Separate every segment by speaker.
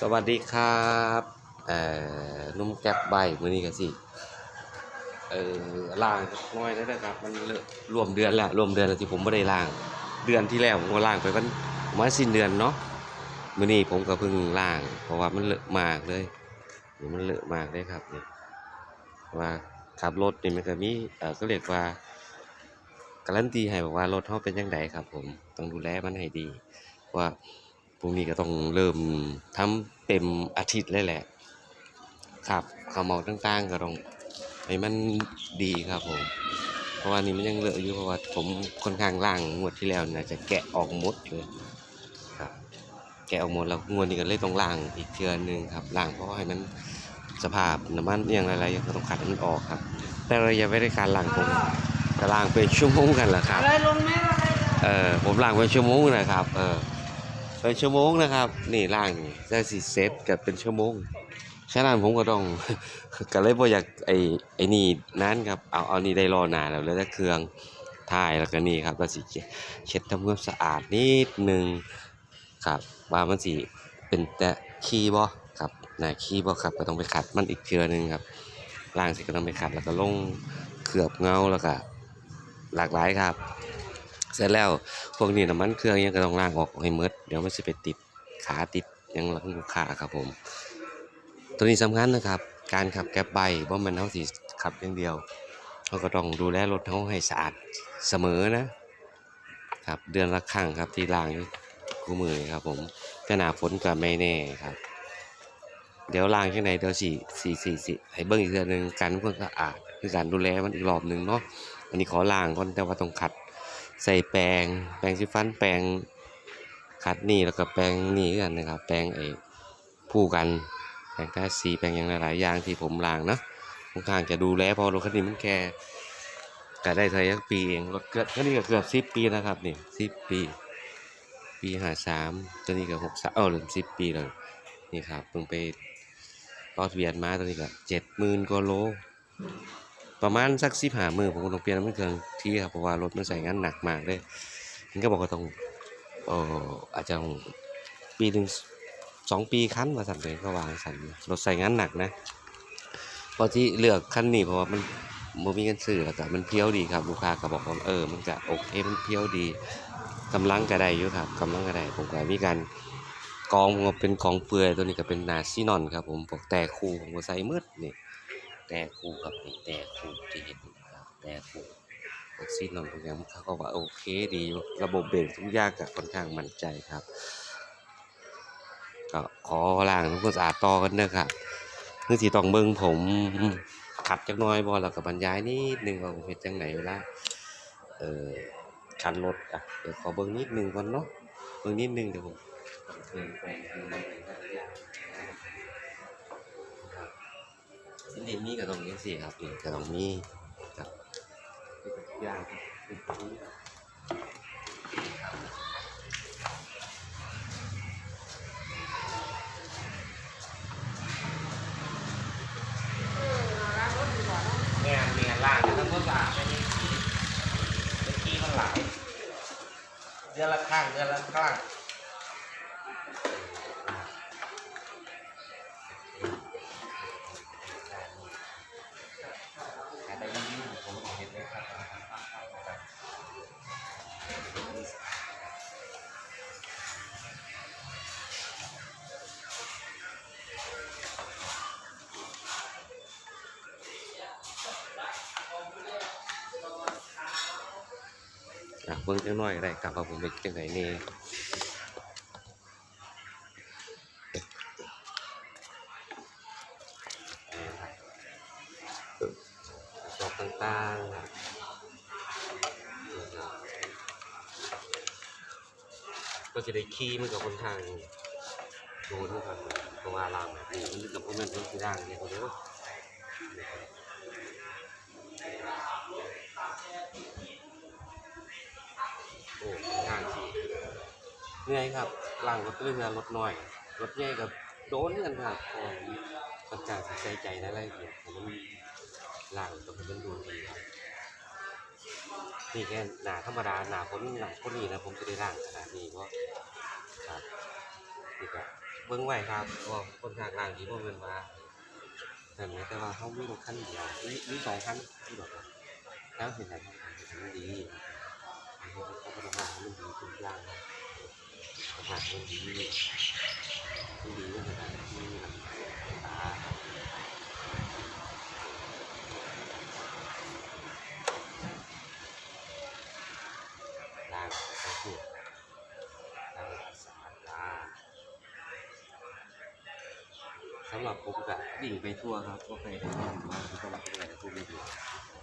Speaker 1: สวัสดีครับเอ่อนุ่มแก๊บใบมือนี้กันสิเออล่างกหน้อยแล้วนะครับ มันเริ่มรวมเดือนแล้วรวมเดือนแล้วที่ผมไม่ได้ล่าง เดือนที่แล้วผมก็ล่างไปวันมาสิ้นเดือนเนาะมือนี้ผมก็เพิ่งล่าง เพราะว่ามันเลอะมากเลยเดี๋ยวมันเลอะมากเลยครับเนี่ยว่าขับรถนี่มันก็มีเออก็เรียกว่าการันตีให้บอกว่ารถเขาเป็นยังไงครับ ผมต้องดูแลมันให้ดีว่า พรุ่งนี้ก็ต้องเริ่มทำเต็มอาทิตย์เลยแหละ ครับข้าวมอกต่างๆก็ต้องให้มันดีครับผม เพราะว่านี่มันยังเหลืออยู่เพราะว่าผมค่อนข้างล่างงวดที่แล้วน่าจะแกะออกหมดเลยครับ แกะออกหมดแล้วงวดนี้ก็เลยต้องล่างอีกเทือหนึงครับล่างเพราะว่าให้มันสภาพน้ำมันอย่างไรๆก็ต้องขัดให้มันออกครับ แต่เรายังไม่ได้การล่างผมก็ล่างเป็นชั่วโมงกันแหละครับ
Speaker 2: อะไรลงไหมอะไร
Speaker 1: เออผมล่างเป็นชั่วโมงนะครับ เออ เป็นชั่วโมงนะครับ นี่ล่างนี่ได้สี่เซตกับเป็นชั่วโมงฉะนั้นผมก็ต้องก็เลยบ่อยากไอ้ไอ้นี่นั้นครับเอาเอานี่ได้รอหนาแล้วแล้วต่เครื่องถ่ายแล้วก็นี่ครับก็สิเช็ดทำความสะอาดนิดนึงครับว่ามันสิเป็นแต่ขี้บ่ครับนาขี้บ่ครับก็ต้องไปขัดมันอีกเทือนึงครับล่างสิก็ต้องไปขัดแล้วก็ลงเคลือบเงาแล้วก็หลากหลายครับ เสร็จแล้วพวกนี้น้ำมันเครื่องยังก็ต้องล้างออกให้หมดเดี๋ยวมันจะไปติดขาติดยังหลังลูกค้าครับผม ตัวนี้สำคัญนะครับ การขับแก๊บใบว่ามันเท่าสิขับอย่างเดียวเราก็ต้องดูแลรถเขาให้สะอาดเสมอนะครับเดือนละครั้งครับที่ล้างอยู่มือครับผมแต่หนาฝนก็ไม่แน่ครับ เดี๋ยวล้างที่ไหนเดี๋ยวสี่สี่สี่สี่ให้เบิ้งอีกเดือนหนึ่งการเพื่อสะอาดคือการดูแลมันอีกรอบหนึ่งเนาะอันนี้ขอล้างก่อนแต่ว่าต้องขัด ใส่แปรงแปรงสีฟันแปรงขัดนี่แล้วก็แปรงนี่กันนะครับ แปรงไอ้ผู้กันแปรงแก้สีแปรงอย่างหลายๆอย่างที่ผมล้างเนาะค่อนข้างจะดูแลพอรถคันนี้มันแค่ก็ได้ใช้ยักปีเองรถเกือบคันนี้ก็เกือบสิบปีนะครับนี่สิบปี ปีห้าสามตัวนี้ก็หกสามเออลืมสิบปีเลยนี่ครับเพิ่งไปต่อทะเบียนมาตัวนี้ก็เจ็ดหมื่นกว่าโล ประมาณสักสิบหามือผมก็ต้องเปลี่ยนน้ำมันเครื่องที่ครับเพราะว่ารถมันใส่งานหนักมากเลยมันก็บอกว่าต้องเอออาจจะต้องปีหนึ่งสองปีคันมาสั่นเลยก็วางสั่นรถใส่งานหนักนะพอที่เลือกคันนี้เพราะว่ามันมันมีเงินซื้อแล้วก็มันเพี้ยวดีครับลูกค้าก็บอกว่าเออมันก็โอเคมันเพี้ยวดีกำลังก็ไดอยู่ครับกำลังก็ไดผมก็มีการกองผมเป็นของเปลือยตัวนี้ก็เป็นนาซีนอนครับผมพวกแต่คู่ผมก็ใส่มืดนี่ แต่คู่กับนี่แต่คู่ที่เห็นนะครับแต่คู่วัคซีนนอนทุกอย่างเขาก็ว่าโอเคดีระบบเบรกทุกอย่างก็ค่อนข้างมั่นใจครับ ก็ขอล้างทุกคนสะอาดต่อกันเด้อครับเพื่อที่ต้องเบิ่งผมขัดจักหน้อยบ่แล้วก็บบรรยายนิดนึงว่าผมเฮ็ดจังไหนเวลาเอ่อคันรถอะเดี๋ยวขอเบิ่งนิดนึงก่อนเนาะเบิ่งนิดนึงเดี๋ยวผมเพิ่มแปลงเพิ่มอะไร สิ่งที่มีก็ต้องมีสิครับนี่ก็ต้องมีครับยางเป็นปังงานมีงานล่างทั้งหมดล่างไม่มีขี้เป็นขี้มันหลายเดือนละข้างเดือนละข้าง อะเบิ่งจังน้อยก็ได้ครับว่าผมเป็นจังไดนี่ดอกต่างๆครับก็จะได้ขี้มันกับคนทางโดนนะครับเพราะว่าลางแบบนี้มันกับพวกนั้นเป็นที่ด่างเนี่ยเขาเรียกว่า เหนื่อยครับล่างรถเรือรถน้อย รถใหญ่กับโดนกันครับเพราะว่าค่อนข้างสิใส่ใจในรายละเอียดของมันล่างต้องให้มันดูดีครับนี่แค่หนาธรรมดาหนาพ้นหนาพ้นนี่นะผมจะได้ล่างขนาดนี้เพราะครับนี่ก็เบิ่งไหวครับเพราะว่าคนข้างล่างที่บ่แม่นว่านั่นนะแต่ว่าเขามีรถคันเดียวมีมีสองคันที่แบบว่าแล้วเห็นแบบมันดีเขาก็ต้องหามันดีทุกอย่างนะ หามันดีมันดีก็ขนาดที่ตาล่างก็คือล่างสาตาสำหรับผมก็ดิ่งไปทั่วครับก็เคยได้ยินว่าที่ต้องไปไหนก็พูดไม่ดี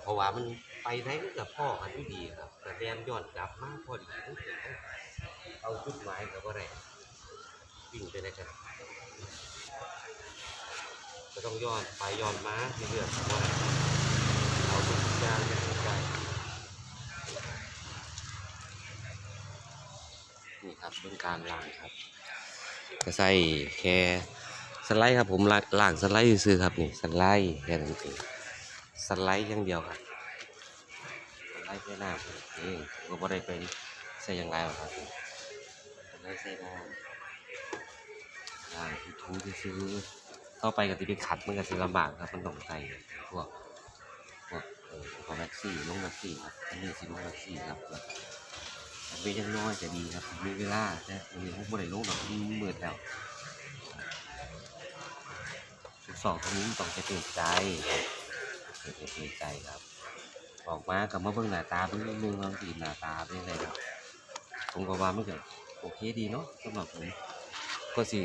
Speaker 1: เพราะว่ามันไปได้กับพ่อกันที่ดีครับแต่แดนย้อนกลับมาพอดีทั้งถึง เอาจุดหมายกับอะไรวิ่งไปได้กันก็ต้องย้อนไปย้อนมาเรื่อยๆว่าเอาทุกอย่างอย่างใจนี่ครับเรื่องการล้างครับก็ใส่แค่สไลด์ครับผมล่างสไลด์ซื้อครับนี่สไลด์แค่นั้นเองสไลด์อย่างเดียวครับสไลด์แค่หน้าเองก็บ่ได้ไปใส่อย่างไรหรอกครับ ไลด์ใส่ได้ล่างทูซื้อๆเข้าไปกับที่ไปขัดมันก็สิลำบากครับมันต้องใส่พวกพวกเออพวกแม็กซี่ลงแม็กซี่ครับอันนี้สิลงแม็กซี่ครับแล้วอันนี้ยังน้อยจะดีครับมีเวลาแต่อันนี้ผมบ่ได้ลงดอกมันมืดแล้วสิบสองตรงนี้ต้องจะเปลี่ยนใจเปลี่ยนใจครับออกมากับมาเบิ่งหน้าตาเบิ่งนึงบางทีหน้าตาเป็นไรครับผมก็ว่ามันก็ โอเคดีเนาะสำหรับผมก็สิ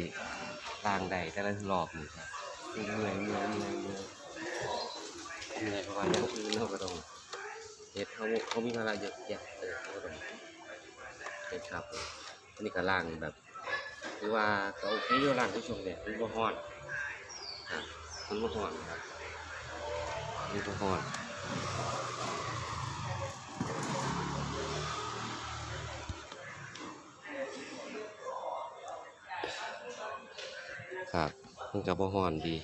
Speaker 1: ต่างใดแต่ละรอบนี่ครับเหนื่อยเหนื่อยเหนื่อยเหนื่อยเหนื่อยเพราะว่าอย่างอื่นเราก็ต้องเฮ็ดเขาเขามีภาระเยอะแยะเออเขาก็ต้องเฮ็ดครับอันนี่ก็ล่างแบบคือว่าก็โอเคอยู่ล่างที่ช่วงเนี่ยมันบ่ฮ้อนครับมันบ่ฮอดครับมันบ่ฮอด ครับมันก็บ่ฮ้อนดี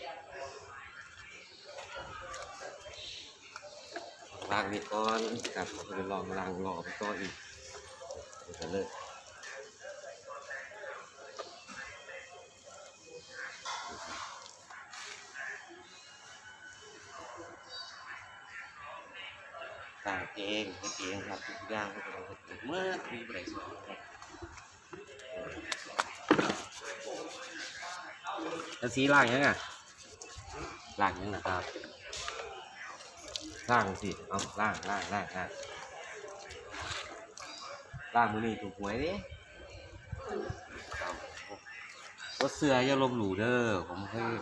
Speaker 1: ล้างนี่ก่อนครับเราก็ไปลองล้างรอไปก่อนอีกเดี๋ยวจะเลิกต่างเองเฮ็ดเองครับทุกอย่างก็ต้องเมื่อมีบริษัทครับ แล้วสีล่างยังอะล่างยังนะครับล่างสิเอาล่างล่างล่างล่างล่างมือนี่ถูกหวยดิรถเสืออย่าลมหลูเด้อผมเคย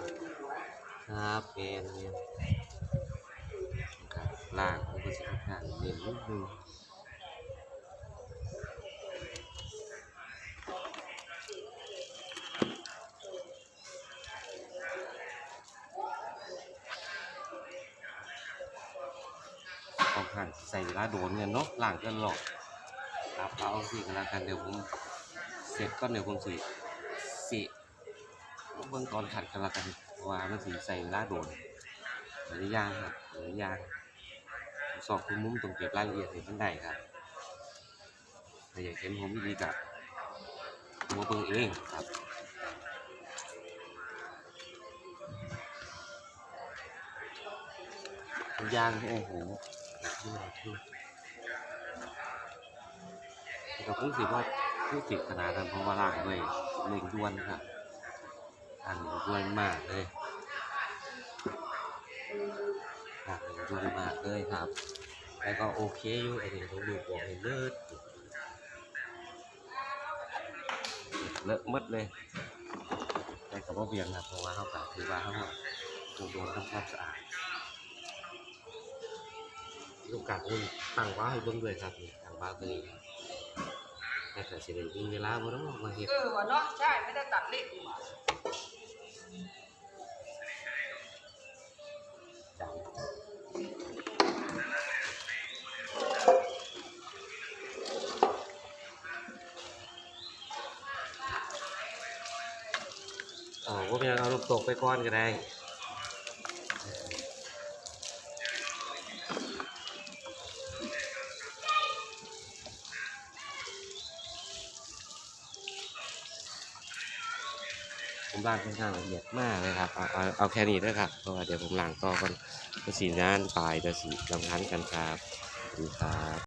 Speaker 1: ครับเมนเมนครับล่างมันก็จะค่อนข้างเด่นนิดนึง ค่อนข้างใส่เวลาโดนเงินเนาะล่างกันหรอกครับเอาสิกันแล้วกันเดี๋ยวผมเสร็จก็เดี๋ยวผมสิสิเบื้องตอนขัดกันล้วกันเพราะว่ามันสิใส่เวลาโดนหลายอยางครับหลายอยางสอบทุกมุมต้องเก็บรายละเอียดให้มันได้ครับถ้าอยากเห็นผมดีกับตัวเบิ่งเองครับยางโอ้โห ที่เราที่ก็คงสิว่าผู้ติดขนาดนั้นเพราะว่าล่างด้วยเร่งด่วนครับล่างด่วนมากเลยล่างด่วนมากเลยครับ แล้วก็โอเคอยู่ไอ้นี่ต้องดูบอกให้เลิศเลอะหมดเลยแต่ก็บ่เบียงครับเพราะว่าเขาก็ถือว่าเขาต้องโดนทำความสะอาด ลูกกาดอุ่นตั้งว้าให้เบิ่งด้วยครับนี่ตั้งว้าตัวนี้ครับแต่ก็สิได้มีเวลาบ่เนาะมาเฮ็ด
Speaker 2: เออวะเนาะใช่ไม่ได้ตัดเล็กดีกว่า
Speaker 1: จังอ๋อบ่เป็นหยังเอาลูกตกไปก่อนก็ได้ ผมล้างค่อนข้างละเอียดมากเลยครับเอาเอาเอาแค่นี้ด้วยครับเพราะว่าเดี๋ยวผมล้างต่อก่อนก็สีน้านปลายจะสีลำคันกันครับดีครับ